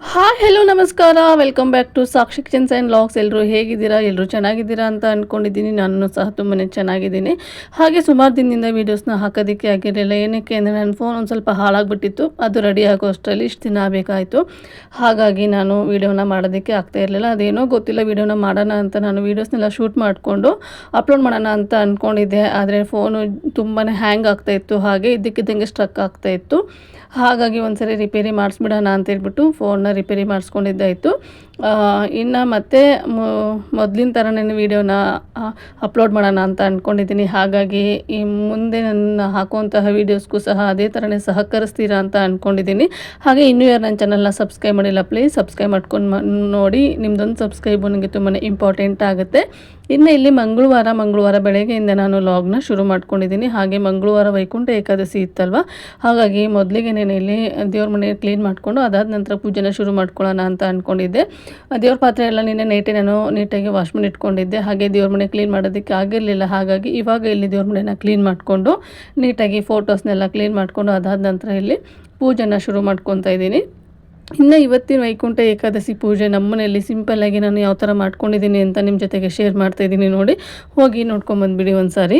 Hi hello ನಮಸ್ಕಾರ. Welcome back to Sakshi kitchens and logs ಎಲ್ಲರೂ ಹೇಗಿದ್ದೀರಾ? ಎಲ್ಲರೂ ಚೆನ್ನಾಗಿದ್ದೀರಾ ಅಂತ ಅಂದ್ಕೊಂಡಿದ್ದೀನಿ ನಾನು ಸಹ ತುಂಬಾ ಚೆನ್ನಾಗಿದ್ದೀನಿ. ಹಾಗೆ ಸುಮಾರು ದಿನದಿಂದ ವೀಡಿಯೋಸ್ನ ಹಾಕೋದಕ್ಕೆ ಆಗಿರಲಿಲ್ಲ. ಏನಕ್ಕೆ ಅಂದರೆ ನನ್ನ ಫೋನ್ ಒಂದು ಸ್ವಲ್ಪ ಹಾಳಾಗ್ಬಿಟ್ಟಿತ್ತು. ಅದು ರೆಡಿ ಆಗೋ ಅಷ್ಟರಲ್ಲಿ ಇಷ್ಟು ದಿನ ಬೇಕಾಯಿತು. ಹಾಗಾಗಿ ನಾನು ವೀಡಿಯೋನ ಮಾಡೋದಕ್ಕೆ ಆಗ್ತಾ ಇರಲಿಲ್ಲ. ಅದೇನೋ ಗೊತ್ತಿಲ್ಲ. ವೀಡಿಯೋನ ಮಾಡೋಣ ಅಂತ ನಾನು ವೀಡಿಯೋಸ್ನೆಲ್ಲ ಶೂಟ್ ಮಾಡಿಕೊಂಡು ಅಪ್ಲೋಡ್ ಮಾಡೋಣ ಅಂತ ಅಂದ್ಕೊಂಡಿದ್ದೆ ಆದರೆ ಫೋನು ತುಂಬಾ ಹ್ಯಾಂಗ್ ಆಗ್ತಾಯಿತ್ತು ಹಾಗೆ ಇದ್ದಕ್ಕಿದ್ದಂಗೆ ಸ್ಟ್ರಕ್ ಆಗ್ತಾಯಿತ್ತು ಹಾಗಾಗಿ ಒಂದು ಸರಿ ರಿಪೇರಿ ಮಾಡಿಸ್ಬಿಡೋಣ ಅಂತೇಳ್ಬಿಟ್ಟು ಫೋನ್ನ ರಿಪೇರಿ ಮಾಡಿಸ್ಕೊಂಡಿದ್ದಾಯಿತು. ಇನ್ನು ಮತ್ತೆ ಮೊದಲಿನ ಥರನೇ ವೀಡಿಯೋನ ಅಪ್ಲೋಡ್ ಮಾಡೋಣ ಅಂತ ಅಂದ್ಕೊಂಡಿದ್ದೀನಿ ಹಾಗಾಗಿ ಈ ಮುಂದೆ ನನ್ನ ಹಾಕುವಂತಹ ವೀಡಿಯೋಸ್ಗೂ ಸಹ ಅದೇ ಥರನೇ ಸಹಕರಿಸ್ತೀರಾ ಅಂತ ಅಂದ್ಕೊಂಡಿದ್ದೀನಿ ಹಾಗೆ ಇನ್ನೂ ಯಾರು ನನ್ನ ಚಾನಲ್ನ ಸಬ್ಸ್ಕ್ರೈಬ್ ಮಾಡಿಲ್ಲ, ಪ್ಲೀಸ್ ಸಬ್ಸ್ಕ್ರೈಬ್ ಮಾಡ್ಕೊಂಡು ನೋಡಿ. ನಿಮ್ಮದೊಂದು ಸಬ್ಸ್ಕ್ರೈಬು ನನಗೆ ತುಂಬಾ ಇಂಪಾರ್ಟೆಂಟ್ ಆಗುತ್ತೆ. ಇನ್ನು ಇಲ್ಲಿ ಮಂಗಳವಾರ ಮಂಗಳವಾರ ಬೆಳಗ್ಗೆಯಿಂದ ನಾನು ಲಾಗ್ನ ಶುರು ಮಾಡ್ಕೊಂಡಿದ್ದೀನಿ. ಹಾಗೆ ಮಂಗಳವಾರ ವೈಕುಂಠ ಏಕಾದಶಿ ಇತ್ತಲ್ವ? ಹಾಗಾಗಿ ಮೊದಲಿಗೆ ನಾನು ಇಲ್ಲಿ ದೇವ್ರ ಮನೆ ಕ್ಲೀನ್ ಮಾಡಿಕೊಂಡು ಅದಾದ ನಂತರ ಪೂಜೆನ ಶುರು ಮಾಡ್ಕೊಳ್ಳೋಣ ಅಂತ ಅಂದ್ಕೊಂಡಿದ್ದೆ ದೇವ್ರ ಪಾತ್ರೆ ಎಲ್ಲ ನಿನ್ನೆ ನೈಟೇ ನಾನು ನೀಟಾಗಿ ವಾಶ್ ಮಾಡಿ ಇಟ್ಕೊಂಡಿದ್ದೆ. ಹಾಗೆ ದೇವ್ರ ಮನೆ ಕ್ಲೀನ್ ಮಾಡೋದಕ್ಕೆ ಆಗಿರಲಿಲ್ಲ. ಹಾಗಾಗಿ ಇವಾಗ ಇಲ್ಲಿ ದೇವ್ರ ಮನೆನ ಕ್ಲೀನ್ ಮಾಡಿಕೊಂಡು ನೀಟಾಗಿ ಫೋಟೋಸ್ನೆಲ್ಲ ಕ್ಲೀನ್ ಮಾಡಿಕೊಂಡು ಅದಾದ ನಂತರ ಇಲ್ಲಿ ಪೂಜೆನ ಶುರು ಮಾಡ್ಕೊತಾ ಇದ್ದೀನಿ. ಇನ್ನು ಇವತ್ತಿನ ವೈಕುಂಠ ಏಕಾದಶಿ ಪೂಜೆ ನಮ್ಮನೆಯಲ್ಲಿ ಸಿಂಪಲ್ಲಾಗಿ ನಾನು ಯಾವ ಥರ ಮಾಡ್ಕೊಂಡಿದ್ದೀನಿ ಅಂತ ನಿಮ್ಮ ಜೊತೆಗೆ ಶೇರ್ ಮಾಡ್ತಾ ಇದ್ದೀನಿ ನೋಡಿ. ಹೋಗಿ ನೋಡ್ಕೊಂಬಂದುಬಿಡಿ ಒಂದು ಸಾರಿ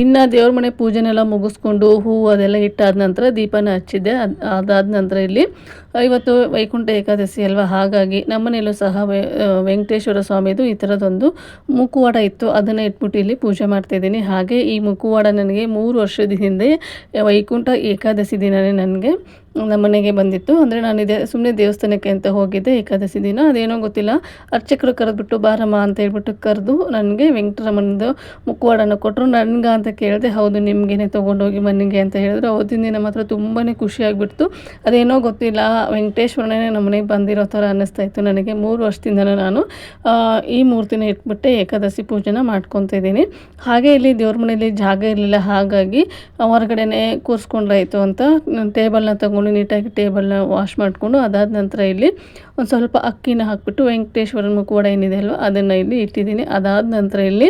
ಇನ್ನು ದೇವ್ರ ಮನೆ ಪೂಜೆನೆಲ್ಲ ಮುಗಿಸ್ಕೊಂಡು ಹೂವು ಅದೆಲ್ಲ ಇಟ್ಟಾದ ನಂತರ ದೀಪನ ಹಚ್ಚಿದ್ದೆ. ಅದು ಅದಾದ ನಂತರ ಇಲ್ಲಿ ಇವತ್ತು ವೈಕುಂಠ ಏಕಾದಶಿ ಅಲ್ವಾ? ಹಾಗಾಗಿ ನಮ್ಮನೆಯಲ್ಲೂ ಸಹ ವೆಂಕಟೇಶ್ವರ ಸ್ವಾಮಿದು ಈ ಥರದೊಂದು ಮುಖವಾಡ ಇತ್ತು. ಅದನ್ನು ಇಟ್ಬಿಟ್ಟು ಇಲ್ಲಿ ಪೂಜೆ ಮಾಡ್ತಾಯಿದ್ದೀನಿ ಹಾಗೆ ಈ ಮುಖವಾಡ ನನಗೆ ಮೂರು ವರ್ಷದ ಹಿಂದೆ ವೈಕುಂಠ ಏಕಾದಶಿ ದಿನವೇ ನನಗೆ ನಮ್ಮನೆಗೆ ಬಂದಿತ್ತು. ಅಂದರೆ ನಾನು ಇದೇ ಸುಮ್ಮನೆ ದೇವಸ್ಥಾನಕ್ಕೆ ಅಂತ ಹೋಗಿದ್ದೆ ಏಕಾದಶಿ ದಿನ. ಅದೇನೋ ಗೊತ್ತಿಲ್ಲ. ಅರ್ಚಕರು ಕರೆದ್ಬಿಟ್ಟು, ಬಾರಮ್ಮ ಅಂತ ಹೇಳ್ಬಿಟ್ಟು ಕರೆದು ನನಗೆ ವೆಂಕಟರಮಣದು ಮುಖವಾಡನ ಕೊಟ್ಟರು. ನನಗೆ ಅಂತ ಕೇಳಿದೆ, ಹೌದು, ನಿಮಗೇನೆ ತೊಗೊಂಡೋಗಿ ಮನೆಗೆ ಅಂತ ಹೇಳಿದ್ರು. ಅವತ್ತಿನ ದಿನ ಮಾತ್ರ ತುಂಬಾ ಖುಷಿಯಾಗಿಬಿಡ್ತು ಅದೇನೋ ಗೊತ್ತಿಲ್ಲ. ವೆಂಕಟೇಶ್ವರನೇ ನಮ್ಮ ಮನೆಗೆ ಬಂದಿರೋ ಥರ ಅನ್ನಿಸ್ತಾ ಇತ್ತು ನನಗೆ. ಮೂರು ವರ್ಷದಿಂದ ನಾನು ಈ ಮೂರ್ತಿನ ಇಟ್ಬಿಟ್ಟೆ ಏಕಾದಶಿ ಪೂಜೆನ ಮಾಡ್ಕೊತ ಇದ್ದೀನಿ. ಹಾಗೆ ಇಲ್ಲಿ ದೇವ್ರ ಮನೆಯಲ್ಲಿ ಜಾಗ ಇರಲಿಲ್ಲ. ಹಾಗಾಗಿ ಹೊರಗಡೆನೆ ಕೂರಿಸ್ಕೊಂಡ್ರಾಯ್ತು ಅಂತ, ಟೇಬಲ್ನ ತಗೊಂಡು ನೀಟಾಗಿ ಟೇಬಲ್ನ ವಾಶ್ ಮಾಡಿಕೊಂಡು ಅದಾದ ನಂತರ ಇಲ್ಲಿ ಒಂದು ಸ್ವಲ್ಪ ಅಕ್ಕಿನ ಹಾಕ್ಬಿಟ್ಟು ವೆಂಕಟೇಶ್ವರನ ಮುಖವಾಡ ಏನಿದೆ ಅಲ್ವ, ಅದನ್ನು ಇಲ್ಲಿ ಇಟ್ಟಿದ್ದೀನಿ. ಅದಾದ ನಂತರ ಇಲ್ಲಿ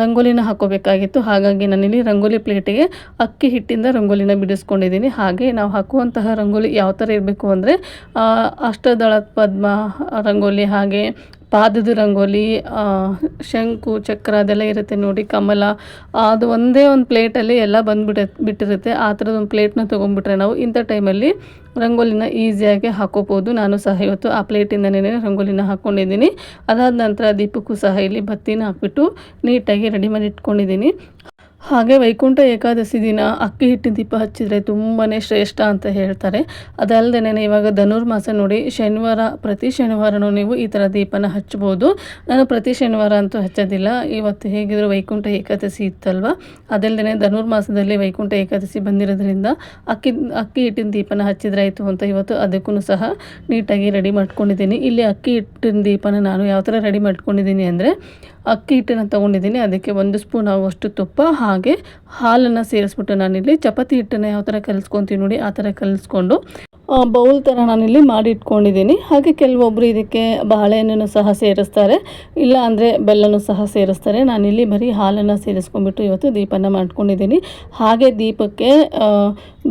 ರಂಗೋಲಿನ ಹಾಕೋಬೇಕಾಗಿತ್ತು. ಹಾಗಾಗಿ ನಾನಿಲ್ಲಿ ರಂಗೋಲಿ ಪ್ಲೇಟಿಗೆ ಅಕ್ಕಿ ಹಿಟ್ಟಿಂದ ರಂಗೋಲಿನ ಬಿಡಿಸ್ಕೊಂಡಿದ್ದೀನಿ. ಹಾಗೆ ನಾವು ಹಾಕುವಂತಹ ರಂಗೋಲಿ ಯಾವ ಥರ ಇರಬೇಕು ಅಂದರೆ ಅಷ್ಟದಳ ಪದ್ಮ ರಂಗೋಲಿ ಹಾಗೆ ಪಾದದ ರಂಗೋಲಿ ಶಂಕು, ಚಕ್ರ ಅದೆಲ್ಲ ಇರುತ್ತೆ ನೋಡಿ, ಕಮಲ ಅದು ಒಂದೇ ಒಂದು ಪ್ಲೇಟಲ್ಲಿ ಎಲ್ಲ ಬಂದ್ಬಿಟ್ಟ ಬಿಟ್ಟಿರುತ್ತೆ. ಆ ಥರದ ಒಂದು ಪ್ಲೇಟ್ನ ತೊಗೊಂಡ್ಬಿಟ್ರೆ ನಾವು ಇಂಥ ಟೈಮಲ್ಲಿ ರಂಗೋಲಿನ ಈಸಿಯಾಗಿ ಹಾಕೋಬೋದು. ನಾನು ಸಹ ಇವತ್ತು ಆ ಪ್ಲೇಟಿಂದನೇ ರಂಗೋಲಿನ ಹಾಕ್ಕೊಂಡಿದ್ದೀನಿ ಅದಾದ ನಂತರ ದೀಪಕ್ಕೂ ಸಹ ಇಲ್ಲಿ ಬತ್ತಿನ ಹಾಕ್ಬಿಟ್ಟು ನೀಟಾಗಿ ರೆಡಿ ಮಾಡಿ ಇಟ್ಕೊಂಡಿದ್ದೀನಿ ಹಾಗೆ ವೈಕುಂಠ ಏಕಾದಶಿ ದಿನ ಅಕ್ಕಿ ಹಿಟ್ಟಿನ ದೀಪ ಹಚ್ಚಿದರೆ ತುಂಬಾ ಶ್ರೇಷ್ಠ ಅಂತ ಹೇಳ್ತಾರೆ. ಅದಲ್ಲದೆ ಇವಾಗ ಧನುರ್ಮಾಸ ನೋಡಿ, ಶನಿವಾರ ಪ್ರತಿ ಶನಿವಾರನೂ ನೀವು ಈ ಥರ ದೀಪನ ಹಚ್ಬೋದು ನಾನು ಪ್ರತಿ ಶನಿವಾರ ಅಂತೂ ಹಚ್ಚೋದಿಲ್ಲ. ಇವತ್ತು ಹೇಗಿದ್ರು ವೈಕುಂಠ ಏಕಾದಶಿ ಇತ್ತಲ್ವ? ಅದಲ್ಲದೆ ಧನುರ್ಮಾಸದಲ್ಲಿ ವೈಕುಂಠ ಏಕಾದಶಿ ಬಂದಿರೋದ್ರಿಂದ ಅಕ್ಕಿ ಅಕ್ಕಿ ಹಿಟ್ಟಿನ ದೀಪನ ಹಚ್ಚಿದ್ರೆ ಆಯಿತು ಅಂತ ಇವತ್ತು ಅದಕ್ಕೂ ಸಹ ನೀಟಾಗಿ ರೆಡಿ ಮಾಡ್ಕೊಂಡಿದ್ದೀನಿ. ಇಲ್ಲಿ ಅಕ್ಕಿ ಹಿಟ್ಟಿನ ದೀಪನ ನಾನು ಯಾವ ಥರ ರೆಡಿ ಮಾಡ್ಕೊಂಡಿದ್ದೀನಿ ಅಂದರೆ, ಅಕ್ಕಿ ಹಿಟ್ಟನ್ನು ತೊಗೊಂಡಿದ್ದೀನಿ. ಅದಕ್ಕೆ ಒಂದು ಸ್ಪೂನ್ ಆಗುವಷ್ಟು ತುಪ್ಪ, ಹಾಗೆ ಹಾಲನ್ನು ಸೇರಿಸ್ಬಿಟ್ಟು ನಾನಿಲ್ಲಿ ಚಪಾತಿ ಹಿಟ್ಟನ್ನು ಯಾವ ಥರ ಕಲಿಸ್ಕೊತೀನಿ ನೋಡಿ ಆ ಥರ ಕಲಿಸ್ಕೊಂಡು ಬೌಲ್ ಥರ ನಾನಿಲ್ಲಿ ಮಾಡಿ ಇಟ್ಕೊಂಡಿದ್ದೀನಿ ಹಾಗೆ ಕೆಲವೊಬ್ಬರು ಇದಕ್ಕೆ ಬಾಳೆಹಣ್ಣನ್ನು ಸಹ ಸೇರಿಸ್ತಾರೆ. ಇಲ್ಲ ಅಂದರೆ ಬೆಲ್ಲನೂ ಸಹ ಸೇರಿಸ್ತಾರೆ. ನಾನಿಲ್ಲಿ ಬರೀ ಹಾಲನ್ನು ಸೇರಿಸ್ಕೊಂಡ್ಬಿಟ್ಟು ಇವತ್ತು ದೀಪನ ಮಾಡ್ಕೊಂಡಿದ್ದೀನಿ. ಹಾಗೆ ದೀಪಕ್ಕೆ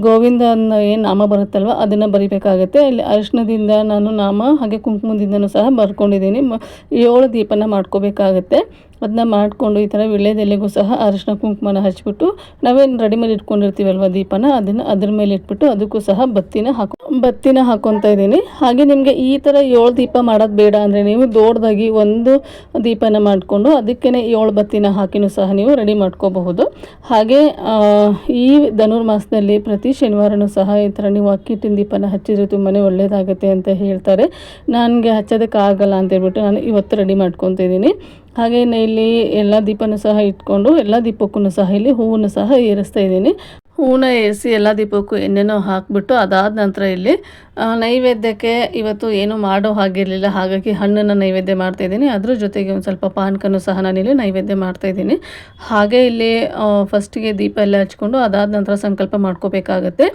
ಗೋವಿಂದನ ಏನು ನಾಮ ಬರುತ್ತಲ್ವ ಅದನ್ನು ಬರಿಬೇಕಾಗುತ್ತೆ. ಇಲ್ಲಿ ಅರಿಶಿನದಿಂದ ನಾನು ನಾಮ ಹಾಗೆ ಕುಂಕುಮದಿಂದನೂ ಸಹ ಬರ್ಕೊಂಡಿದ್ದೀನಿ. ಏಳು ದೀಪನ ಮಾಡ್ಕೋಬೇಕಾಗತ್ತೆ. ಅದನ್ನ ಮಾಡಿಕೊಂಡು ಈ ಥರ ವಿಳ್ಯದೆಲೆಗೂ ಸಹ ಅರಶಿನ ಕುಂಕುಮನ ಹಚ್ಬಿಟ್ಟು ನಾವೇನು ರೆಡಿ ಮೇಲೆ ಇಟ್ಕೊಂಡಿರ್ತೀವಲ್ವ ದೀಪನ? ಅದನ್ನು ಅದ್ರ ಮೇಲೆ ಇಟ್ಬಿಟ್ಟು ಅದಕ್ಕೂ ಸಹ ಬತ್ತಿನ ಹಾಕೋ, ಬತ್ತಿನ ಹಾಕೊತಾ ಇದ್ದೀನಿ. ಹಾಗೆ ನಿಮಗೆ ಈ ಥರ ಏಳು ದೀಪ ಮಾಡೋದು ಬೇಡ ಅಂದರೆ ನೀವು ದೊಡ್ಡದಾಗಿ ಒಂದು ದೀಪನ ಮಾಡಿಕೊಂಡು ಅದಕ್ಕೇ ಏಳು ಬತ್ತಿನ ಹಾಕಿನೂ ಸಹ ನೀವು ರೆಡಿ ಮಾಡ್ಕೋಬಹುದು. ಹಾಗೆ ಈ ಧನುರ್ಮಾಸದಲ್ಲಿ ಪ್ರತಿ ಶನಿವಾರನೂ ಸಹ ಈ ಥರ ನೀವು ಅಕ್ಕಿಟ್ಟಿನ ದೀಪನ ಹಚ್ಚಿದ್ರೆ ತುಂಬಾ ಒಳ್ಳೆಯದಾಗುತ್ತೆ ಅಂತ ಹೇಳ್ತಾರೆ. ನನಗೆ ಹಚ್ಚೋದಕ್ಕಾಗಲ್ಲ ಹೇಳ್ಬಿಟ್ಟು ನಾನು ಇವತ್ತು ರೆಡಿ ಮಾಡ್ಕೊತಿದ್ದೀನಿ ಹಾಗೆ ಇಲ್ಲಿ ಎಲ್ಲ ದೀಪನೂ ಸಹ ಇಟ್ಕೊಂಡು ಎಲ್ಲ ದೀಪಕ್ಕೂ ಸಹ ಇಲ್ಲಿ ಹೂವನ್ನು ಸಹ ಏರಿಸ್ತಾ ಇದ್ದೀನಿ. ಹೂವನ್ನ ಏರಿಸಿ ಎಲ್ಲ ದೀಪಕ್ಕೂ ಎಣ್ಣೆನೂ ಹಾಕಿಬಿಟ್ಟು ಅದಾದ ನಂತರ ಇಲ್ಲಿ ನೈವೇದ್ಯಕ್ಕೆ ಇವತ್ತು ಏನೂ ಮಾಡೋ ಹಾಗಿರಲಿಲ್ಲ. ಹಾಗಾಗಿ ಹಣ್ಣನ್ನು ನೈವೇದ್ಯ ಮಾಡ್ತಾಯಿದ್ದೀನಿ ಅದ್ರ ಜೊತೆಗೆ ಒಂದು ಸ್ವಲ್ಪ ಪಾನಕನೂ ಸಹ ನಾನಿಲ್ಲಿ ನೈವೇದ್ಯ ಮಾಡ್ತಾಯಿದ್ದೀನಿ ಹಾಗೆ ಇಲ್ಲಿ ಫಸ್ಟಿಗೆ ದೀಪ ಎಲ್ಲ ಹಚ್ಕೊಂಡು ಅದಾದ ನಂತರ ಸಂಕಲ್ಪ ಮಾಡ್ಕೋಬೇಕಾಗತ್ತೆ.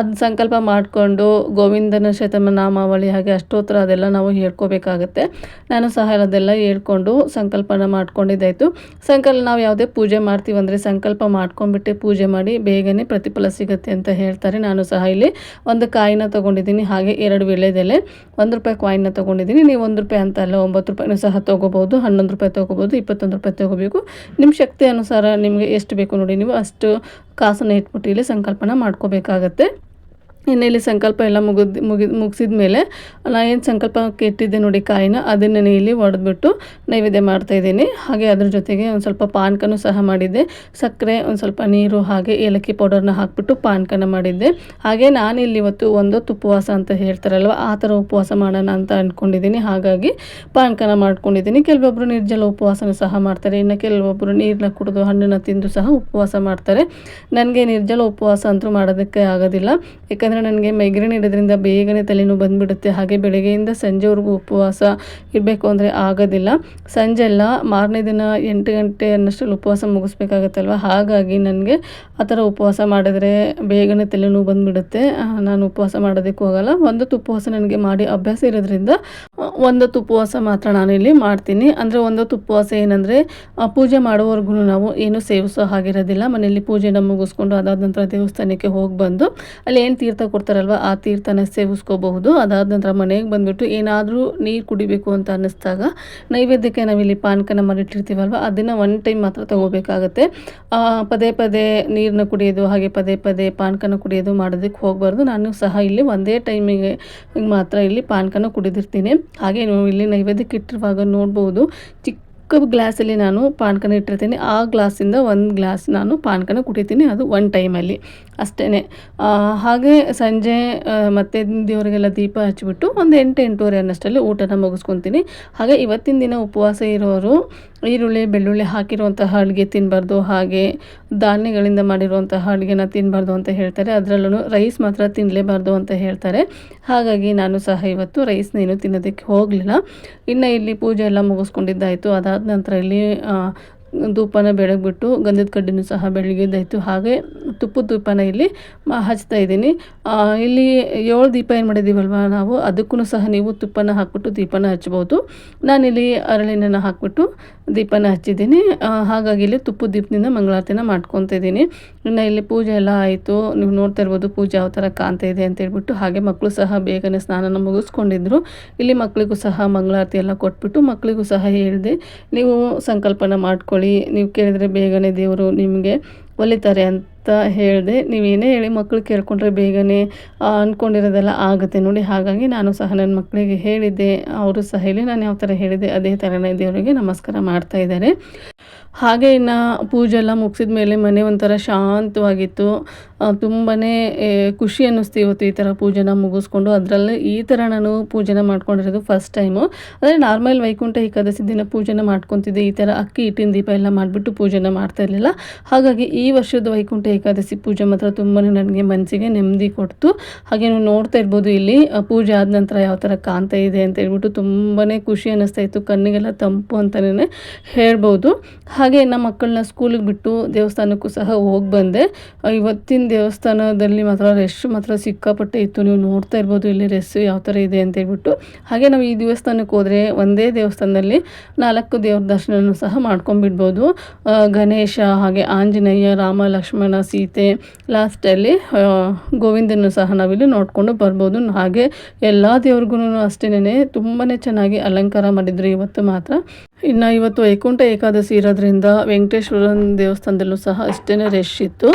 ಅದು ಸಂಕಲ್ಪ ಮಾಡಿಕೊಂಡು ಗೋವಿಂದನ ಶತನಾಮಾವಳಿ ಹಾಗೆ ಅಷ್ಟೋತ್ತರ ಅದೆಲ್ಲ ನಾವು ಹೇಳ್ಕೋಬೇಕಾಗತ್ತೆ. ನಾನು ಸಹ ಅದೆಲ್ಲ ಹೇಳ್ಕೊಂಡು ಸಂಕಲ್ಪನ ಮಾಡ್ಕೊಂಡಿದ್ದಾಯಿತು. ಸಂಕಲ್ಪ ನಾವು ಯಾವುದೇ ಪೂಜೆ ಮಾಡ್ತೀವಂದರೆ ಸಂಕಲ್ಪ ಮಾಡ್ಕೊಂಡ್ಬಿಟ್ಟು ಪೂಜೆ ಮಾಡಿ ಬೇಗನೆ ಪ್ರತಿಫಲ ಸಿಗುತ್ತೆ ಅಂತ ಹೇಳ್ತಾರೆ. ನಾನು ಸಹ ಇಲ್ಲಿ ಒಂದು ಕಾಯಿನ ತೊಗೊಂಡಿದ್ದೀನಿ. ಹಾಗೆ ಎರಡು ವಿಳ್ಯದೆಲೆ ಒಂದು ರೂಪಾಯಿ ಕಾಯಿನ್ನ ತೊಗೊಂಡಿದ್ದೀನಿ. ನೀವು ಒಂದು ರೂಪಾಯಿ ಅಂತ ಅಲ್ಲ, ಒಂಬತ್ತು ರೂಪಾಯಿನೂ ಸಹ ತೊಗೋಬೋದು ಹನ್ನೊಂದು ರೂಪಾಯಿ ತೊಗೋಬೋದು ಇಪ್ಪತ್ತೊಂದು ರೂಪಾಯಿ ತೊಗೋಬೇಕು. ನಿಮ್ಮ ಶಕ್ತಿ ಅನುಸಾರ ನಿಮಗೆ ಎಷ್ಟು ಬೇಕು ನೋಡಿ ನೀವು ಅಷ್ಟು ಕಾಸನ್ನು ಇಟ್ಬಿಟ್ಟು ಇಲ್ಲಿ ಸಂಕಲ್ಪನ ಮಾಡ್ಕೋಬೇಕಾಗತ್ತೆ. ಇನ್ನು ಇಲ್ಲಿ ಸಂಕಲ್ಪ ಎಲ್ಲ ಮುಗಿದ್ ಮುಗಿದ್ ಮುಗಿಸಿದ ಮೇಲೆ ನಾನು ಏನು ಸಂಕಲ್ಪಕ್ಕೆ ಇಟ್ಟಿದ್ದೆ ನೋಡಿ ಕಾಯಿನ, ಅದನ್ನು ಇಲ್ಲಿ ಒಡೆದ್ಬಿಟ್ಟು ನೈವೇದ್ಯ ಮಾಡ್ತಾಯಿದ್ದೀನಿ ಹಾಗೆ ಅದ್ರ ಜೊತೆಗೆ ಒಂದು ಸ್ವಲ್ಪ ಪಾನಕನೂ ಸಹ ಮಾಡಿದ್ದೆ. ಸಕ್ಕರೆ, ಒಂದು ಸ್ವಲ್ಪ ನೀರು, ಹಾಗೆ ಏಲಕ್ಕಿ ಪೌಡರ್ನ ಹಾಕ್ಬಿಟ್ಟು ಪಾನಕನ ಮಾಡಿದ್ದೆ. ಹಾಗೆ ನಾನಿಲ್ಲಿ ಇವತ್ತು ಒಂದು ಉಪವಾಸ ಅಂತ ಹೇಳ್ತಾರಲ್ವ, ಆ ಥರ ಉಪವಾಸ ಮಾಡೋಣ ಅಂತ ಅಂದ್ಕೊಂಡಿದ್ದೀನಿ ಹಾಗಾಗಿ ಪಾನಕನ ಮಾಡ್ಕೊಂಡಿದ್ದೀನಿ. ಕೆಲವೊಬ್ಬರು ನಿರ್ಜಲ ಉಪವಾಸನ ಸಹ ಮಾಡ್ತಾರೆ. ಇನ್ನು ಕೆಲವೊಬ್ಬರು ನೀರನ್ನ ಕುಡಿದು, ಹಣ್ಣನ್ನು ತಿಂದು ಸಹ ಉಪವಾಸ ಮಾಡ್ತಾರೆ. ನನಗೆ ನಿರ್ಜಲ ಉಪವಾಸ ಅಂತೂ ಮಾಡೋದಕ್ಕೆ ಆಗೋದಿಲ್ಲ. ಯಾಕಂದರೆ ನನಗೆ ಮೈಗ್ರೇನ್ ಇರೋದ್ರಿಂದ ಬೇಗನೆ ತಲೆನೋವು ಬಂದುಬಿಡುತ್ತೆ. ಹಾಗೆ ಬೆಳಗ್ಗೆಯಿಂದ ಸಂಜೆವರೆಗೂ ಉಪವಾಸ ಇರಬೇಕು ಅಂದರೆ ಆಗೋದಿಲ್ಲ. ಸಂಜೆ ಎಲ್ಲ ಮಾರನೇ ದಿನ ಎಂಟು ಗಂಟೆ ಅನ್ನಷ್ಟರಲ್ಲಿ ಉಪವಾಸ ಮುಗಿಸ್ಬೇಕಾಗತ್ತಲ್ವ? ಹಾಗಾಗಿ ನನಗೆ ಆ ಥರ ಉಪವಾಸ ಮಾಡಿದ್ರೆ ಬೇಗನೆ ತಲೆನೋವು ಬಂದುಬಿಡುತ್ತೆ. ನಾನು ಉಪವಾಸ ಮಾಡೋದಕ್ಕೂ ಹೋಗಲ್ಲ ಒಂದೊತ್ತು ಉಪವಾಸ ನನಗೆ ಮಾಡಿ ಅಭ್ಯಾಸ ಇರೋದ್ರಿಂದ ಒಂದೊತ್ತು ಉಪವಾಸ ಮಾತ್ರ ನಾನಿಲ್ಲಿ ಮಾಡ್ತೀನಿ. ಅಂದರೆ ಒಂದೊತ್ತು ಉಪವಾಸ ಏನಂದರೆ ಪೂಜೆ ಮಾಡೋವರೆಗೂ ನಾವು ಏನು ಸೇವಿಸೋ ಹಾಗಿರೋದಿಲ್ಲ. ಮನೆಯಲ್ಲಿ ಪೂಜೆನ ಮುಗಿಸ್ಕೊಂಡು ಅದಾದ ನಂತರ ದೇವಸ್ಥಾನಕ್ಕೆ ಹೋಗಿ ಬಂದು, ಅಲ್ಲಿ ಏನು ತೀರ್ಥ ಕೊಡ್ತಾರಲ್ವ, ಆ ತೀರ್ಥನ ಸೇವಿಸ್ಕೋಬಹುದು. ಅದಾದ ನಂತರ ಮನೆಗೆ ಬಂದ್ಬಿಟ್ಟು ಏನಾದರೂ ನೀರು ಕುಡಿಬೇಕು ಅಂತ ಅನ್ನಿಸ್ದಾಗ ನೈವೇದ್ಯಕ್ಕೆ ನಾವಿಲ್ಲಿ ಪಾನಕನ ಮಾಡಿಟ್ಟಿರ್ತೀವಲ್ವ, ಅದನ್ನು ಒನ್ ಟೈಮ್ ಮಾತ್ರ ತಗೋಬೇಕಾಗತ್ತೆ. ಪದೇ ಪದೇ ನೀರನ್ನ ಕುಡಿಯೋದು, ಹಾಗೆ ಪದೇ ಪದೇ ಪಾನಕನ ಕುಡಿಯೋದು ಮಾಡೋದಕ್ಕೆ ಹೋಗಬಾರ್ದು. ನಾನು ಸಹ ಇಲ್ಲಿ ಒಂದೇ ಟೈಮಿಗೆ ಮಾತ್ರ ಇಲ್ಲಿ ಪಾನಕನ ಕುಡಿದಿರ್ತೀನಿ. ಹಾಗೆ ನೀವು ಇಲ್ಲಿ ನೈವೇದ್ಯಕ್ಕೆ ಇಟ್ಟಿರುವಾಗ ನೋಡ್ಬೋದು, ಚಿಕ್ಕ ಗ್ಲಾಸಲ್ಲಿ ನಾನು ಪಾನಕನ ಇಟ್ಟಿರ್ತೀನಿ. ಆ ಗ್ಲಾಸಿಂದ ಒಂದು ಗ್ಲಾಸ್ ನಾನು ಪಾನಕನ ಕುಡಿತೀನಿ, ಅದು ಒನ್ ಟೈಮಲ್ಲಿ ಅಷ್ಟೇ ಹಾಗೆ ಸಂಜೆ ಮತ್ತೆ ದೇವರಿಗೆಲ್ಲ ದೀಪ ಹಚ್ಚಿಬಿಟ್ಟು ಒಂದು ಎಂಟು ಎಂಟೂವರೆ ಅನ್ನಷ್ಟರಲ್ಲಿ ಊಟನ ಮುಗಿಸ್ಕೊತೀನಿ. ಹಾಗೆ ಇವತ್ತಿನ ದಿನ ಉಪವಾಸ ಇರೋರು ಈರುಳ್ಳಿ, ಬೆಳ್ಳುಳ್ಳಿ ಹಾಕಿರುವಂತಹ ಅಡುಗೆ ತಿನ್ನಬಾರ್ದು ಹಾಗೆ ಧಾನ್ಯಗಳಿಂದ ಮಾಡಿರುವಂತಹ ಅಡುಗೆನ ತಿನ್ನಬಾರ್ದು ಅಂತ ಹೇಳ್ತಾರೆ. ಅದರಲ್ಲೂ ರೈಸ್ ಮಾತ್ರ ತಿನ್ನಲೇಬಾರ್ದು ಅಂತ ಹೇಳ್ತಾರೆ. ಹಾಗಾಗಿ ನಾನು ಸಹ ಇವತ್ತು ರೈಸ್ನೇನು ತಿನ್ನೋದಕ್ಕೆ ಹೋಗಲಿಲ್ಲ. ಇನ್ನು ಇಲ್ಲಿ ಪೂಜೆ ಎಲ್ಲ ಮುಗಿಸ್ಕೊಂಡಿದ್ದಾಯಿತು. ಅದಾದ ನಂತರ ಇಲ್ಲಿ ಧೂಪನ ಬೆಳಗ್ಬಿಟ್ಟು ಗಂಧದ ಕಡ್ಡಿನೂ ಸಹ ಬೆಳಗಿದ್ದಾಯಿತು ಹಾಗೆ ತುಪ್ಪದ ಧೂಪನ ಇಲ್ಲಿ ಹಚ್ತಾ ಇದ್ದೀನಿ. ಇಲ್ಲಿ ಏಳು ದೀಪ ಏನು ಮಾಡಿದ್ದೀವಲ್ವ ನಾವು? ಅದಕ್ಕೂ ಸಹ ನೀವು ತುಪ್ಪನ ಹಾಕ್ಬಿಟ್ಟು ದೀಪನ ಹಚ್ಬೋದು. ನಾನಿಲ್ಲಿ ಅರಳಿನ ಹಾಕ್ಬಿಟ್ಟು ದೀಪನ ಹಚ್ಚಿದ್ದೀನಿ. ಹಾಗಾಗಿ ಇಲ್ಲಿ ತುಪ್ಪದ ದೀಪದಿಂದ ಮಂಗಳಾರತಿನ ಮಾಡ್ಕೊತ ಇದ್ದೀನಿ. ಇನ್ನು ಇಲ್ಲಿ ಪೂಜೆ ಎಲ್ಲ ಆಯಿತು. ನೀವು ನೋಡ್ತಾ ಇರ್ಬೋದು ಪೂಜೆ ಯಾವ ಥರ ಕಾಣ್ತಾ ಇದೆ ಅಂತ ಹೇಳ್ಬಿಟ್ಟು ಹಾಗೆ ಮಕ್ಕಳು ಸಹ ಬೇಗನೆ ಸ್ನಾನನ ಮುಗಿಸ್ಕೊಂಡಿದ್ರು. ಇಲ್ಲಿ ಮಕ್ಕಳಿಗೂ ಸಹ ಮಂಗಳಾರತಿ ಎಲ್ಲ ಕೊಟ್ಬಿಟ್ಟು ಮಕ್ಕಳಿಗೂ ಸಹ ಹೇಳಿದೆ, ನೀವು ಸಂಕಲ್ಪನ ಮಾಡ್ಕೊಳ್ಳಿ. ನೀವು ಕೇಳಿದರೆ ಬೇಗನೆ ದೇವರು ನಿಮಗೆ ಒಲಿತಾರೆ ಅಂತ ಹೇಳಿದೆ. ನೀವೇನೇ ಹೇಳಿ ಮಕ್ಕಳು ಕೇಳ್ಕೊಂಡ್ರೆ ಬೇಗನೆ ಅಂದ್ಕೊಂಡಿರೋದೆಲ್ಲ ಆಗುತ್ತೆ ನೋಡಿ. ಹಾಗಾಗಿ ನಾನು ಸಹ ನನ್ನ ಮಕ್ಕಳಿಗೆ ಹೇಳಿದ್ದೆ. ಅವರು ಸಹ ಹೇಳಿ ನಾನು ಯಾವ ಥರ ಹೇಳಿದೆ ಅದೇ ಥರನೇ ದೇವರಿಗೆ ನಮಸ್ಕಾರ ಮಾಡ್ತಾ ಇದ್ದಾರೆ. ಹಾಗೆ ಇನ್ನು ಪೂಜೆ ಎಲ್ಲ ಮುಗಿಸಿದ ಮೇಲೆ ಮನೆ ಒಂಥರ ಶಾಂತವಾಗಿತ್ತು. ತುಂಬಾ ಖುಷಿ ಅನ್ನಿಸ್ತು ಇವತ್ತು ಈ ಥರ ಪೂಜೆನ ಮುಗಿಸ್ಕೊಂಡು. ಅದರಲ್ಲಿ ಈ ಥರ ನಾನು ಪೂಜೆನ ಮಾಡ್ಕೊಂಡಿರೋದು ಫಸ್ಟ್ ಟೈಮು ಅಂದರೆ ನಾರ್ಮಲ್ ವೈಕುಂಠ ಏಕಾದಶಿ ದಿನ ಪೂಜೆನ ಮಾಡ್ಕೊತಿದ್ದೆ. ಈ ಥರ ಅಕ್ಕಿ, ಹಿಟ್ಟಿನ ದೀಪ ಎಲ್ಲ ಮಾಡಿಬಿಟ್ಟು ಪೂಜೆನ ಮಾಡ್ತಾ ಇರಲಿಲ್ಲ. ಹಾಗಾಗಿ ಈ ವರ್ಷದ ವೈಕುಂಠ ಏಕಾದಶಿ ಪೂಜೆ ಮಾತ್ರ ತುಂಬಾ ನನಗೆ ಮನಸ್ಸಿಗೆ ನೆಮ್ಮದಿ ಕೊಡ್ತು. ಹಾಗೆ ನೀವು ನೋಡ್ತಾ ಇರ್ಬೋದು ಇಲ್ಲಿ ಪೂಜೆ ಆದ ನಂತರ ಯಾವ ಥರ ಕಾಣ್ತಾ ಇದೆ ಅಂತ ಹೇಳ್ಬಿಟ್ಟು ತುಂಬಾ ಖುಷಿ ಅನ್ನಿಸ್ತಾ ಇತ್ತು. ಕಣ್ಣಿಗೆಲ್ಲ ತಂಪು ಅಂತಲೇ ಹೇಳ್ಬೋದು. ಹಾಗೆ ನಮ್ಮ ಮಕ್ಕಳನ್ನ ಸ್ಕೂಲಿಗೆ ಬಿಟ್ಟು ದೇವಸ್ಥಾನಕ್ಕೂ ಸಹ ಹೋಗಿ ಬಂದೆ. ಇವತ್ತಿನ ದೇವಸ್ಥಾನದಲ್ಲಿ ಮಾತ್ರ ರೆಶ್ ಮಾತ್ರ ಸಿಕ್ಕಾಪಟ್ಟೆ ಇತ್ತು. ನೀವು ನೋಡ್ತಾ ಇರ್ಬೋದು ಇಲ್ಲಿ ರಶ್ ಯಾವ ಥರ ಇದೆ ಅಂತ ಹೇಳ್ಬಿಟ್ಟು. ಹಾಗೆ ನಾವು ಈ ದೇವಸ್ಥಾನಕ್ಕೆ ಹೋದರೆ ಒಂದೇ ದೇವಸ್ಥಾನದಲ್ಲಿ ನಾಲ್ಕು ದೇವ್ರ ದರ್ಶನನೂ ಸಹ ಮಾಡ್ಕೊಂಡ್ಬಿಡ್ಬೋದು. ಗಣೇಶ ಹಾಗೆ ಆಂಜನೇಯ, ರಾಮ, ಲಕ್ಷ್ಮಣ, ಸೀತೆ ಲಾಸ್ಟಲ್ಲಿ ಗೋವಿಂದನ ಸಹ ನಾವಿಲ್ಲಿ ನೋಡಿಕೊಂಡು ಬರ್ಬೋದು. ಹಾಗೆ ಎಲ್ಲ ದೇವ್ರಿಗೂ ಅಷ್ಟೇ ತುಂಬಾ ಚೆನ್ನಾಗಿ ಅಲಂಕಾರ ಮಾಡಿದ್ರು. ಇವತ್ತು ಮಾತ್ರ ಇನ್ನು ಇವತ್ತು ವೈಕುಂಠ ಏಕಾದಶಿ ಇರೋದ್ರಿಂದ ವೆಂಕಟೇಶ್ವರನ ದೇವಸ್ಥಾನದಲ್ಲೂ ಸಹ ಅಷ್ಟೇ ರಶ್ ಇತ್ತು.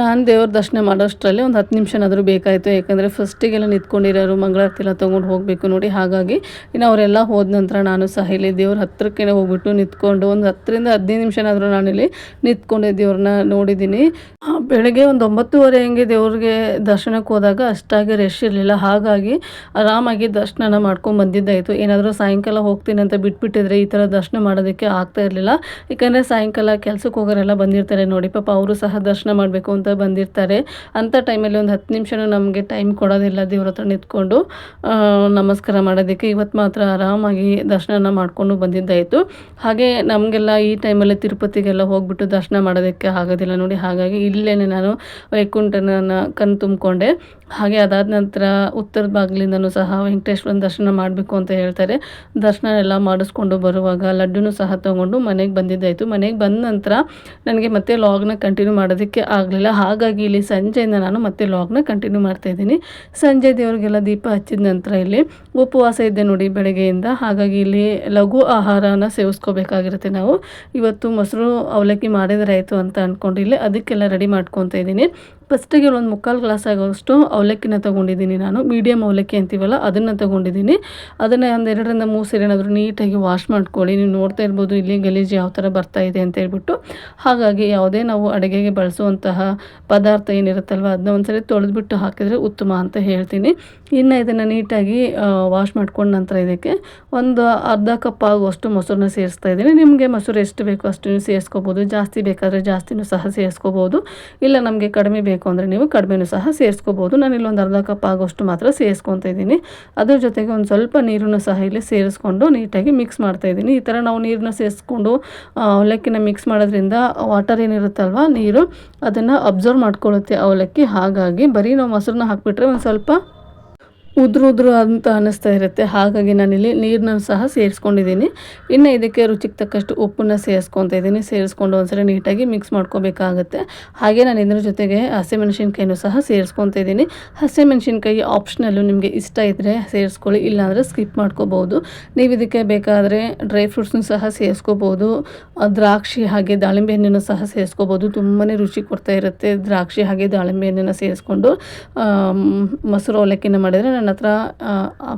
ನಾನು ದೇವ್ರ ದರ್ಶನ ಮಾಡೋಷ್ಟರಲ್ಲಿ ಒಂದು ಹತ್ತು ನಿಮಿಷನಾದರೂ ಬೇಕಾಯಿತು. ಯಾಕಂದರೆ ಫಸ್ಟಿಗೆಲ್ಲ ನಿಂತ್ಕೊಂಡಿರೋರು ಮಂಗಳಾರತಿ ಎಲ್ಲ ತೊಗೊಂಡು ಹೋಗಬೇಕು ನೋಡಿ. ಹಾಗಾಗಿ ಇನ್ನು ಅವರೆಲ್ಲ ಹೋದ ನಂತರ ನಾನು ಸಹ ಇಲ್ಲಿ ದೇವ್ರ ಹತ್ತಿರಕ್ಕೆ ಹೋಗ್ಬಿಟ್ಟು ನಿಂತ್ಕೊಂಡು ಒಂದು ಹತ್ತರಿಂದ ಹದಿನೈದು ನಿಮಿಷನಾದರೂ ನಾನಿಲ್ಲಿ ನಿಂತ್ಕೊಂಡೆ ದೇವ್ರನ್ನ ನೋಡಿದ್ದೀನಿ. ಬೆಳಗ್ಗೆ ಒಂದು ಒಂಬತ್ತುವರೆ ಹಂಗೆ ದೇವ್ರಿಗೆ ದರ್ಶನಕ್ಕೆ ಹೋದಾಗ ಅಷ್ಟಾಗಿ ರಶ್ ಇರಲಿಲ್ಲ. ಹಾಗಾಗಿ ಆರಾಮಾಗಿ ದರ್ಶನನ ಮಾಡ್ಕೊಂಡು ಬಂದಿದ್ದಾಯಿತು. ಏನಾದರೂ ಸಾಯಂಕಾಲ ಹೋಗ್ತೀನಿ ಅಂತ ಬಿಟ್ಬಿಟ್ಟಿದ್ರೆ ಈ ಥರ ದರ್ಶನ ಮಾಡೋದಕ್ಕೆ ಆಗ್ತಾ ಇರಲಿಲ್ಲ. ಯಾಕಂದರೆ ಸಾಯಂಕಾಲ ಕೆಲಸಕ್ಕೆ ಹೋಗೋರೆಲ್ಲ ಬಂದಿರ್ತಾರೆ ನೋಡಿ, ಪಾಪ ಅವರು ಸಹ ದರ್ಶನ ಮಾಡಬೇಕು ಅಂತ ಬಂದಿರ್ತಾರೆ. ಅಂಥ ಟೈಮಲ್ಲಿ ಒಂದು ಹತ್ತು ನಿಮಿಷನೂ ನಮಗೆ ಟೈಮ್ ಕೊಡೋದಿಲ್ಲ, ದೇವ್ರ ಹತ್ರ ನಿಂತ್ಕೊಂಡು ನಮಸ್ಕಾರ ಮಾಡೋದಕ್ಕೆ. ಇವತ್ತು ಮಾತ್ರ ಆರಾಮಾಗಿ ದರ್ಶನ ಮಾಡಿಕೊಂಡು ಬಂದಿದ್ದಾಯಿತು. ಹಾಗೆ ನಮಗೆಲ್ಲ ಈ ಟೈಮಲ್ಲಿ ತಿರುಪತಿಗೆಲ್ಲ ಹೋಗ್ಬಿಟ್ಟು ದರ್ಶನ ಮಾಡೋದಕ್ಕೆ ಆಗೋದಿಲ್ಲ ನೋಡಿ. ಹಾಗಾಗಿ ಇಲ್ಲೇ ನಾನು ವೈಕುಂಠನ ಕಣ್ ತುಂಬಿಕೊಂಡೆ. ಹಾಗೆ ಅದಾದ ನಂತರ ಉತ್ತರದ ಬಾಗಿಲಿಂದನೂ ಸಹ ವೆಂಕಟೇಶ್ವರನ ದರ್ಶನ ಮಾಡಬೇಕು ಅಂತ ಹೇಳ್ತಾರೆ. ದರ್ಶನ ಎಲ್ಲ ಮಾಡಿಸ್ಕೊಂಡು ಬರುವಾಗ ಲಡ್ಡುನೂ ಸಹ ತೊಗೊಂಡು ಮನೆಗೆ ಬಂದಿದ್ದಾಯಿತು. ಮನೆಗೆ ಬಂದ ನಂತರ ನನಗೆ ಮತ್ತೆ ಲಾಗ್ನ ಕಂಟಿನ್ಯೂ ಮಾಡೋದಕ್ಕೆ ಆಗಲಿಲ್ಲ. ಹಾಗಾಗಿ ಇಲ್ಲಿ ಸಂಜೆಯಿಂದ ನಾನು ಮತ್ತೆ ಲಾಗ್ನ ಕಂಟಿನ್ಯೂ ಮಾಡ್ತಾ ಇದ್ದೀನಿ. ಸಂಜೆ ದೇವರಿಗೆಲ್ಲ ದೀಪ ಹಚ್ಚಿದ ನಂತರ ಇಲ್ಲಿ ಉಪವಾಸ ಇದ್ದೆ ನೋಡಿ ಬೆಳಗ್ಗೆಯಿಂದ. ಹಾಗಾಗಿ ಇಲ್ಲಿ ಲಘು ಆಹಾರನ ಸೇವಿಸ್ಕೋಬೇಕಾಗಿರುತ್ತೆ ನಾವು. ಇವತ್ತು ಮೊಸರು ಅವಲಕ್ಕಿ ಮಾಡಿದ್ರೆ ಆಯಿತು ಅಂತ ಅಂದ್ಕೊಂಡು ಇಲ್ಲಿ ಅದಕ್ಕೆಲ್ಲ ರೆಡಿ ಮಾಡ್ಕೊತಾ ಇದ್ದೀನಿ. ಫಸ್ಟಿಗೆ ಒಂದು ಮುಕ್ಕಾಲು ಗ್ಲಾಸ್ ಆಗೋಷ್ಟು ಅವಲಕ್ಕಿನ ತೊಗೊಂಡಿದ್ದೀನಿ ನಾನು. ಮೀಡಿಯಮ್ ಅವಲಕ್ಕಿ ಅಂತೀವಲ್ಲ, ಅದನ್ನು ತೊಗೊಂಡಿದ್ದೀನಿ. ಅದನ್ನು ಒಂದು ಎರಡರಿಂದ ಮೂರು ಸೀರೆ ಏನಾದರೂ ನೀಟಾಗಿ ವಾಶ್ ಮಾಡ್ಕೊಳ್ಳಿ. ನೀವು ನೋಡ್ತಾ ಇರ್ಬೋದು ಇಲ್ಲಿ ಗಲೀಜು ಯಾವ ಥರ ಬರ್ತಾ ಇದೆ ಅಂತ ಹೇಳ್ಬಿಟ್ಟು. ಹಾಗಾಗಿ ಯಾವುದೇ ನಾವು ಅಡುಗೆಗೆ ಬಳಸುವಂತಹ ಪದಾರ್ಥ ಏನಿರುತ್ತಲ್ವ ಅದನ್ನ ಒಂದ್ಸರಿ ತೊಳೆದ್ಬಿಟ್ಟು ಹಾಕಿದರೆ ಉತ್ತಮ ಅಂತ ಹೇಳ್ತೀನಿ. ಇನ್ನು ಇದನ್ನು ನೀಟಾಗಿ ವಾಶ್ ಮಾಡ್ಕೊಂಡ ನಂತರ ಇದಕ್ಕೆ ಒಂದು ಅರ್ಧ ಕಪ್ ಆಗುವಷ್ಟು ಮೊಸರನ್ನ ಸೇರಿಸ್ತಾ ಇದ್ದೀನಿ. ನಿಮಗೆ ಮೊಸರು ಎಷ್ಟು ಬೇಕೋ ಅಷ್ಟು ಸೇರಿಸ್ಕೋಬೋದು. ಜಾಸ್ತಿ ಬೇಕಾದರೆ ಜಾಸ್ತಿನೂ ಸಹ ಸೇರಿಸ್ಕೋಬೋದು. ಇಲ್ಲ ನಮಗೆ ಕಡಿಮೆ ಬೇಕು ಅಂದರೆ ನೀವು ಕಡಿಮೆನೂ ಸಹ ಸೇರಿಸ್ಕೋಬೋದು. ನಾನು ಇಲ್ಲೊಂದು ಅರ್ಧ ಕಪ್ ಆಗೋಷ್ಟು ಮಾತ್ರ ಸೇರಿಸ್ಕೊತಾ ಇದ್ದೀನಿ. ಅದ್ರ ಜೊತೆಗೆ ಒಂದು ಸ್ವಲ್ಪ ನೀರನ್ನು ಸಹ ಇಲ್ಲಿ ಸೇರಿಸ್ಕೊಂಡು ನೀಟಾಗಿ ಮಿಕ್ಸ್ ಮಾಡ್ತಾ ಇದ್ದೀನಿ. ಈ ಥರ ನಾವು ನೀರನ್ನ ಸೇರಿಸ್ಕೊಂಡು ಅವಲಕ್ಕಿನ ಮಿಕ್ಸ್ ಮಾಡೋದ್ರಿಂದ ವಾಟರ್ ಏನಿರುತ್ತಲ್ವ, ನೀರು ಅದನ್ನು ಅಬ್ಸರ್ವ್ ಮಾಡ್ಕೊಳ್ಳುತ್ತೆ ಅವಲಕ್ಕಿ. ಹಾಗಾಗಿ ಬರೀ ನಾವು ಮೊಸರನ್ನ ಹಾಕಿಬಿಟ್ರೆ ಒಂದು ಸ್ವಲ್ಪ ಉದುರು ಉದ್ರು ಅಂತ ಅನ್ನಿಸ್ತಾ ಇರುತ್ತೆ. ಹಾಗಾಗಿ ನಾನಿಲ್ಲಿ ನೀರನ್ನ ಸಹ ಸೇರಿಸ್ಕೊಂಡಿದ್ದೀನಿ. ಇನ್ನು ಇದಕ್ಕೆ ರುಚಿಗೆ ತಕ್ಕಷ್ಟು ಉಪ್ಪನ್ನು ಸೇರಿಸ್ಕೊತಾ ಇದ್ದೀನಿ. ಸೇರಿಸ್ಕೊಂಡು ಒಂದ್ಸಲ ನೀಟಾಗಿ ಮಿಕ್ಸ್ ಮಾಡ್ಕೋಬೇಕಾಗುತ್ತೆ. ಹಾಗೆ ನಾನು ಇದ್ರ ಜೊತೆಗೆ ಹಸಿಮೆಣಸಿನ್ಕಾಯಿನೂ ಸಹ ಸೇರಿಸ್ಕೊತಾ ಇದ್ದೀನಿ. ಹಸಿಮೆಣಸಿನ್ಕಾಯಿ ಆಪ್ಷನಲ್ಲು ನಿಮಗೆ ಇಷ್ಟ ಇದ್ದರೆ ಸೇರಿಸ್ಕೊಳ್ಳಿ. ಇಲ್ಲಾಂದರೆ ಸ್ಕಿಪ್ ಮಾಡ್ಕೋಬೋದು. ನೀವು ಇದಕ್ಕೆ ಬೇಕಾದರೆ ಡ್ರೈ ಫ್ರೂಟ್ಸ್ನೂ ಸಹ ಸೇರಿಸ್ಕೋಬೋದು. ದ್ರಾಕ್ಷಿ ಹಾಗೆ ದಾಳಿಂಬೆ ಹಣ್ಣನ್ನು ಸಹ ಸೇರಿಸ್ಕೋಬೋದು. ತುಂಬಾ ರುಚಿ ಕೊಡ್ತಾ ಇರುತ್ತೆ ದ್ರಾಕ್ಷಿ ಹಾಗೆ ದಾಳಿಂಬೆ ಹಣ್ಣನ್ನು ಸೇರಿಸ್ಕೊಂಡು ಮೊಸರು ಅವಲಕ್ಕಿನ ಮಾಡಿದರೆ ನನ್ನ ಹತ್ರ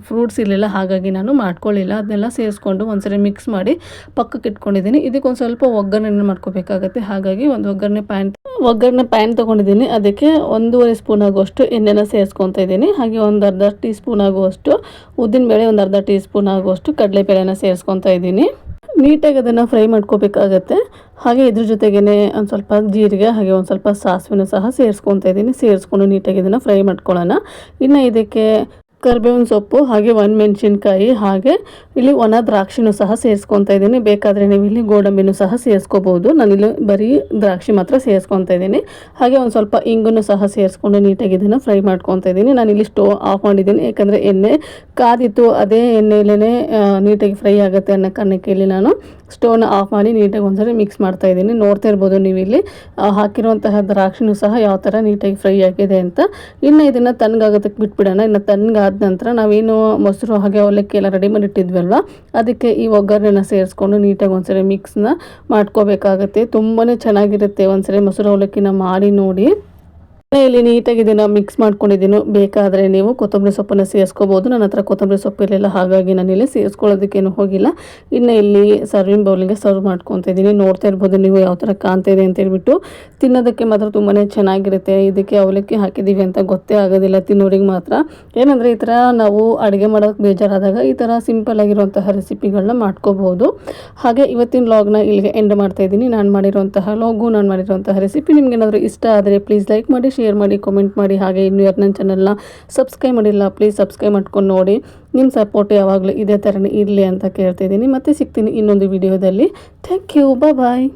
ಫ್ರೂಟ್ಸ್ ಇರಲಿಲ್ಲ, ಹಾಗಾಗಿ ನಾನು ಮಾಡ್ಕೊಳ್ಳಿಲ್ಲ. ಅದನ್ನೆಲ್ಲ ಸೇರಿಸ್ಕೊಂಡು ಒಂದ್ಸರಿ ಮಿಕ್ಸ್ ಮಾಡಿ ಪಕ್ಕಕ್ಕೆ ಇಟ್ಕೊಂಡಿದ್ದೀನಿ. ಇದಕ್ಕೊಂದು ಸ್ವಲ್ಪ ಒಗ್ಗರಣೆ ಮಾಡ್ಕೋಬೇಕಾಗತ್ತೆ. ಹಾಗಾಗಿ ಒಂದು ಒಗ್ಗರಣೆ ಪ್ಯಾನ್ ಒಗ್ಗರಣೆ ಪ್ಯಾನ್ ತೊಗೊಂಡಿದ್ದೀನಿ. ಅದಕ್ಕೆ ಒಂದೂವರೆ ಸ್ಪೂನ್ ಆಗುವಷ್ಟು ಎಣ್ಣೆನ ಸೇರಿಸ್ಕೊತಾ ಇದ್ದೀನಿ. ಹಾಗೆ ಒಂದು ಅರ್ಧ ಟೀ ಸ್ಪೂನ್ ಆಗುವಷ್ಟು ಉದ್ದಿನ ಬೇಳೆ, ಒಂದು ಅರ್ಧ ಟೀ ಸ್ಪೂನ್ ಆಗುವಷ್ಟು ಕಡಲೆಬೇಳೆನ ಸೇರಿಸ್ಕೊತಾ ಇದ್ದೀನಿ. ನೀಟಾಗಿ ಅದನ್ನು ಫ್ರೈ ಮಾಡ್ಕೋಬೇಕಾಗತ್ತೆ. ಹಾಗೆ ಇದ್ರ ಜೊತೆಗೇ ಒಂದು ಸ್ವಲ್ಪ ಜೀರಿಗೆ, ಹಾಗೆ ಒಂದು ಸ್ವಲ್ಪ ಸಾಸಿವೆನೂ ಸಹ ಸೇರಿಸ್ಕೊತಾ ಇದ್ದೀನಿ. ಸೇರಿಸ್ಕೊಂಡು ನೀಟಾಗಿ ಇದನ್ನು ಫ್ರೈ ಮಾಡ್ಕೊಳ್ಳೋಣ. ಇನ್ನು ಇದಕ್ಕೆ ಕರಿಬೇವಿನ ಸೊಪ್ಪು, ಹಾಗೆ ಮೆಣಸಿನ್ಕಾಯಿ, ಹಾಗೆ ಇಲ್ಲಿ ಒಣ ದ್ರಾಕ್ಷಿನೂ ಸಹ ಸೇರಿಸ್ಕೊತಾ ಇದ್ದೀನಿ. ಬೇಕಾದರೆ ನೀವು ಇಲ್ಲಿ ಗೋಡಂಬಿನೂ ಸಹ ಸೇರಿಸ್ಕೋಬೋದು. ನಾನಿಲ್ಲಿ ಬರೀ ದ್ರಾಕ್ಷಿ ಮಾತ್ರ ಸೇರಿಸ್ಕೊತಾ ಇದ್ದೀನಿ. ಹಾಗೆ ಒಂದು ಸ್ವಲ್ಪ ಇಂಗನ್ನು ಸಹ ಸೇರಿಸ್ಕೊಂಡು ನೀಟಾಗಿ ಇದನ್ನು ಫ್ರೈ ಮಾಡ್ಕೊತ ಇದ್ದೀನಿ. ಇಲ್ಲಿ ಸ್ಟೋವ್ ಆಫ್ ಮಾಡಿದ್ದೀನಿ. ಯಾಕಂದರೆ ಎಣ್ಣೆ ಕಾದಿತ್ತು, ಅದೇ ಎಣ್ಣೆಯಲ್ಲೇ ನೀಟಾಗಿ ಫ್ರೈ ಆಗುತ್ತೆ ಅನ್ನೋ ಕಾರಣಕ್ಕೆ ಇಲ್ಲಿ ನಾನು ಸ್ಟೋವ್ನ ಆಫ್ ಮಾಡಿ ನೀಟಾಗಿ ಒಂದ್ಸರಿ ಮಿಕ್ಸ್ ಮಾಡ್ತಾ ಇದ್ದೀನಿ. ನೋಡ್ತಾ ಇರ್ಬೋದು ನೀವು ಇಲ್ಲಿ ಹಾಕಿರುವಂತಹ ದ್ರಾಕ್ಷಿನೂ ಸಹ ಯಾವ ಥರ ನೀಟಾಗಿ ಫ್ರೈ ಆಗಿದೆ ಅಂತ. ಇನ್ನು ಇದನ್ನು ತಣ್ಣಗಾಗೋದಕ್ಕೆ ಬಿಟ್ಬಿಡೋಣ. ಇನ್ನು ತಣ್ಣಗಾದ ನಂತರ ನಾವೇನು ಮೊಸರು, ಹಾಗೆ ಅವಲಕ್ಕಿ ಎಲ್ಲ ರೆಡಿ ಮಾಡಿ ಇಟ್ಟಿದ್ವಲ್ವ ಅದಕ್ಕೆ ಈ ಒಗ್ಗರಣೆನ ಸೇರಿಸ್ಕೊಂಡು ನೀಟಾಗಿ ಒಂದ್ಸರಿ ಮಿಕ್ಸ್ನ ಮಾಡ್ಕೋಬೇಕಾಗತ್ತೆ. ತುಂಬಾ ಚೆನ್ನಾಗಿರುತ್ತೆ ಒಂದ್ಸರಿ ಮೊಸರು, ಅವಲಕ್ಕಿನ ಮಾಡಿ ನೋಡಿ. ಇಲ್ಲಿ ನೀಟಾಗಿ ಇದನ್ನು ಮಿಕ್ಸ್ ಮಾಡ್ಕೊಂಡಿದ್ದೀನಿ. ಬೇಕಾದರೆ ನೀವು ಕೊತ್ತಂಬರಿ ಸೊಪ್ಪನ್ನು ಸೇರಿಸ್ಕೋಬೋದು. ನನ್ನ ಹತ್ರ ಕೊತ್ತಂಬರಿ ಸೊಪ್ಪು ಇರಲಿಲ್ಲ, ಹಾಗಾಗಿ ನಾನು ಇಲ್ಲಿ ಸೇರಿಸ್ಕೊಳ್ಳೋದಕ್ಕೇನು ಹೋಗಿಲ್ಲ. ಇನ್ನು ಇಲ್ಲಿ ಸರ್ವಿಂಗ್ ಬೌಲಿಗೆ ಸರ್ವ್ ಮಾಡ್ಕೊತಾ ಇದ್ದೀನಿ. ನೋಡ್ತಾ ಇರ್ಬೋದು ನೀವು ಯಾವ ಥರ ಕಾಣ್ತಾ ಇದೆ ಅಂತ ಹೇಳ್ಬಿಟ್ಟು. ತಿನ್ನೋದಕ್ಕೆ ಮಾತ್ರ ತುಂಬಾ ಚೆನ್ನಾಗಿರುತ್ತೆ. ಇದಕ್ಕೆ ಅವಲಕ್ಕಿ ಹಾಕಿದ್ದೀವಿ ಅಂತ ಗೊತ್ತೇ ಆಗೋದಿಲ್ಲ ತಿನ್ನೋರಿಗೆ ಮಾತ್ರ. ಏನಂದರೆ ಈ ಥರ ನಾವು ಅಡುಗೆ ಮಾಡೋಕ್ಕೆ ಬೇಜಾರಾದಾಗ ಈ ಥರ ಸಿಂಪಲ್ ಆಗಿರುವಂತಹ ರೆಸಿಪಿಗಳನ್ನ ಮಾಡ್ಕೋಬೋದು. ಹಾಗೆ ಇವತ್ತಿನ ಲಾಗ್ನ ಇಲ್ಲಿಗೆ ಎಂಡ್ ಮಾಡ್ತಾ ಇದ್ದೀನಿ. ನಾನು ಮಾಡಿರುವಂತಹ ಲಾಗು ನಾನು ಮಾಡಿರುವಂತಹ ರೆಸಿಪಿ ನಿಮ್ಗೆ ಏನಾದರೂ ಇಷ್ಟ ಆದರೆ ಪ್ಲೀಸ್ ಲೈಕ್ ಮಾಡಿ ಶೇರ್ ಮಾಡಿ ಕಮೆಂಟ್ ಮಾಡಿ, ಹಾಗೆ ಇನ್ನೂ ಯಾರು ನನ್ನ ಚಾನಲ್ನ ಸಬ್ಸ್ಕ್ರೈಬ್ ಮಾಡಿಲ್ಲ ಪ್ಲೀಸ್ ಸಬ್ಸ್ಕ್ರೈಬ್ ಮಾಡ್ಕೊಂಡು ನೋಡಿ. ನಿಮ್ಮ ಸಪೋರ್ಟ್ ಯಾವಾಗಲೂ ಇದೇ ಥರನೇ ಇರಲಿ ಅಂತ ಕೇಳ್ತಿದ್ದೀನಿ ಮತ್ತೆ ಸಿಗ್ತೀನಿ ಇನ್ನೊಂದು ವಿಡಿಯೋದಲ್ಲಿ ಥ್ಯಾಂಕ್ ಯು ಬಾಯ್